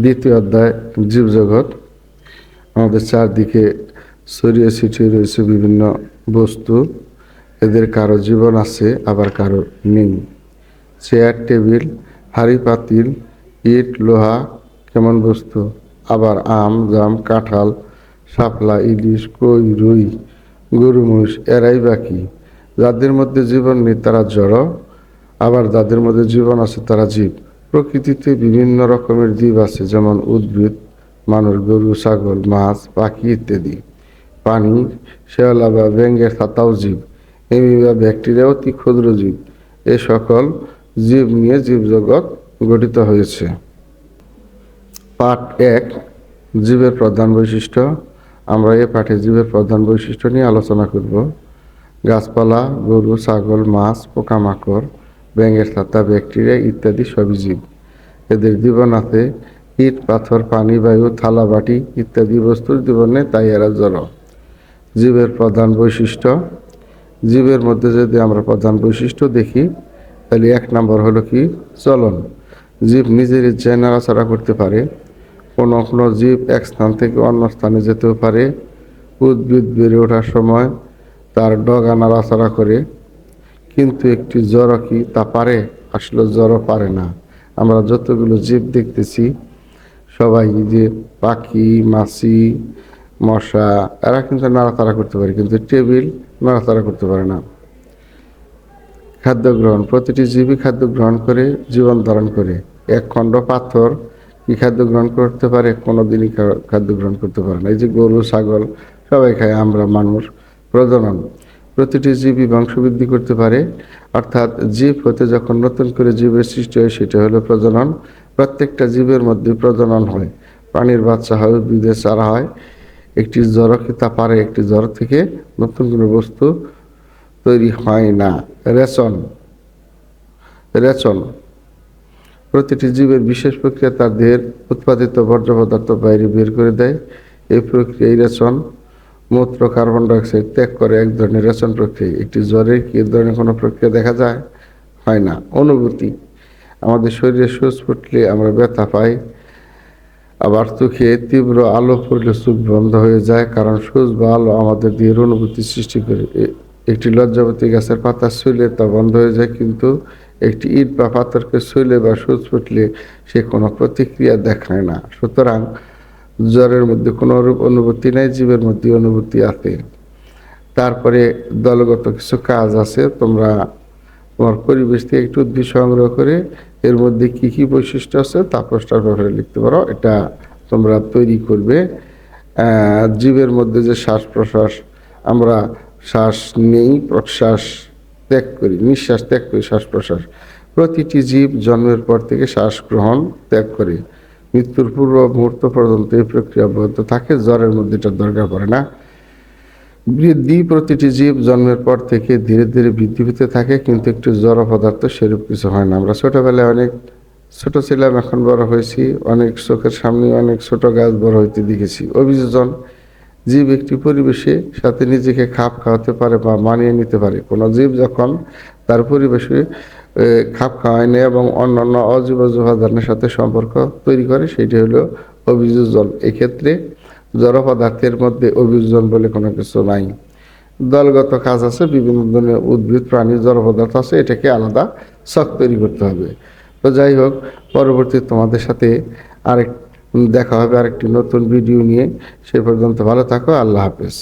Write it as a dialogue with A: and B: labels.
A: দ্বিতীয় অধ্যায়, জীবজগৎ। আমাদের চারদিকে ছড়িয়ে ছিটিয়ে রয়েছে বিভিন্ন বস্তু। এদের কারও জীবন আছে, আবার কারও নেই। চেয়ার, টেবিল, হাড়ি, পাতিল, ইট, লোহা, কেমন বস্তু? আবার আম, জাম, কাঁঠাল, শাপলা, ইলিশ, কই, রুই গরু মহিষ এরাই বাকি যাদের মধ্যে জীবন নেই তারা জড়, আবার যাদের মধ্যে জীবন আছে তারা জীব। প্রকৃতিতে বিভিন্ন রকমের জীব আছে, যেমন উদ্ভিদ, মানুষ, গরু, ছাগল, মাছ, পাখি ইত্যাদি। পানি, শেওলা বা ব্যাঙ্গের ছাতাও জীব। এমি বা ব্যাকটেরিয়া অতি ক্ষুদ্র জীব। এ সকল জীব নিয়ে জীবজগৎ গঠিত হয়েছে। পাঠ এক, জীবের প্রধান বৈশিষ্ট্য। আমরা এ পাঠে জীবের প্রধান বৈশিষ্ট্য নিয়ে আলোচনা করব। গাছপালা, গরু, ছাগল, মাছ, পোকামাকড় ব্যাঙের ছাতা ব্যাকটেরিয়া ইত্যাদি সবই জীব। এদের জীবন আছে ইট, পাথর, পানি, বায়ু, থালা, বাটি ইত্যাদি বস্তুর জীবনে, তাই এরা জড় জীবের প্রধান বৈশিষ্ট্য, জীবের মধ্যে যদি আমরা প্রধান বৈশিষ্ট্য দেখি, তাহলে এক নম্বর হলো কি? চলন। জীব নিজের ইচ্ছায় নাড়াচাড়া করতে পারে। কোনো কোনো জীব এক স্থান থেকে অন্য স্থানে যেতেও পারে। উদ্ভিদ বেড়ে ওঠার সময় তার ডগা নাড়াচাড়া করে। কিন্তু একটি জ্বর কি তা পারে? আসলে জ্বরও পারে না। আমরা যতগুলো জীব দেখতেছি, সবাই যে পাখি, মাছি, মশা, এরা কিন্তু নাড়াচাড়া করতে পারে, কিন্তু টেবিল নাড়াচাড়া করতে পারে না। খাদ্য গ্রহণ, প্রতিটি জীবই খাদ্য গ্রহণ করে, জীবন ধারণ করে। এক খণ্ড পাথর কি খাদ্য গ্রহণ করতে পারে? কোনো দিনই খাদ্য গ্রহণ করতে পারে না। এই যে গরু, ছাগল, সবাই খায়, আমরা মানুষ, প্রজনন। প্রতিটি জীবই বংশবৃদ্ধি করতে পারে। অর্থাৎ জীব হতে যখন নতুন করে জীবের সৃষ্টি হয়, সেটা হলো প্রজনন। প্রত্যেকটা জীবের মধ্যে প্রজনন হয়। প্রাণীর বাচ্চা হয় উদ্ভিদের চারা হয়। একটি জ্বরকে তা পারে, একটি জ্বর থেকে নতুন কোনো বস্তু তৈরি হয় না। রেচন। রেচন। প্রতিটি জীবের বিশেষ প্রক্রিয়া তার দেহের উৎপাদিত বর্জ্য পদার্থ বাইরে বের করে দেয়। এই প্রক্রিয়ায় রেচন মূত্র কার্বন ডাইঅক্সাইড ত্যাগ করে এক ধরনের রেচন প্রক্রিয়া। একটি জ্বরের কি ধরনের কোনো প্রক্রিয়া দেখা যায়? হয় না। অনুভূতি। আমাদের শরীরে সুচ ফুটলে আমরা ব্যথা পাই, আবার চোখে তীব্র আলো পড়লে চোখ বন্ধ হয়ে যায়, কারণ সূর্য বা আলো আমাদের দেহের অনুভূতি সৃষ্টি করে। একটি লজ্জাবতী গাছের পাতা ছুঁলে তা বন্ধ হয়ে যায়, কিন্তু একটি ইট বা পাথরকে ছুঁলে বা সূচ ফুটলে সে কোনো প্রতিক্রিয়া দেখায় না। সুতরাং জ্বরের মধ্যে কোনো অনুভূতি নেই, জীবের মধ্যে অনুভূতি আছে। তারপরে দলগত কিছু কাজ আছে, তোমরা তোমার পরিবেশ থেকে একটু উদ্ভিদ সংগ্রহ করে এর মধ্যে কি কি বৈশিষ্ট্য আছে তা প্রশ্নের ব্যাপারে লিখতে পারো, এটা তোমরা তৈরি করবে। জীবের মধ্যে যে শ্বাস প্রশ্বাস আমরা শ্বাস নেই প্রশ্বাস ত্যাগ করি, নিঃশ্বাস ত্যাগ করি শ্বাস প্রশ্বাস প্রতিটি জীব জন্মের পর থেকে শ্বাস গ্রহণ ত্যাগ করে। মৃত্যুর পূর্ব মুহূর্ত পর্যন্ত এই প্রক্রিয়া অব্যাহত থাকে, জ্বরের মধ্যে এটা দরকার পড়ে না। বৃদ্ধি প্রতিটি জীব জন্মের পর থেকে ধীরে ধীরে বৃদ্ধি পেতে থাকে, কিন্তু একটু জড় পদার্থ সেরূপ কিছু হয় না। আমরা ছোটবেলায় অনেক ছোট ছিলাম, এখন বড় হয়েছি, অনেক চোখের সামনে অনেক ছোট গাছ বড় হইতে দেখেছি। অভিযোজন, জীব একটি পরিবেশে সাথে নিজেকে খাপ খাওয়াতে পারে বা মানিয়ে নিতে পারে। কোনো জীব যখন তার পরিবেশে খাপ খাওয়ায় নেয় এবং অন্যান্য অজীব উপাদানের সাথে সম্পর্ক তৈরি করে, সেটি হলো অভিযোজন এক্ষেত্রে জড় পদার্থের মধ্যে অভিযোজন বলে কোনো কিছু নাই। দলগত কাজ আছে, বিভিন্ন ধরনের উদ্ভিদ, প্রাণী, জড় পদার্থ আছে, এটাকে আলাদা শখ তৈরি করতে হবে। তো যাই হোক, পরবর্তী তোমাদের সাথে আরেক, দেখা হবে আরেকটি নতুন ভিডিও নিয়ে। সে পর্যন্ত ভালো থাকো, আল্লাহ হাফেজ।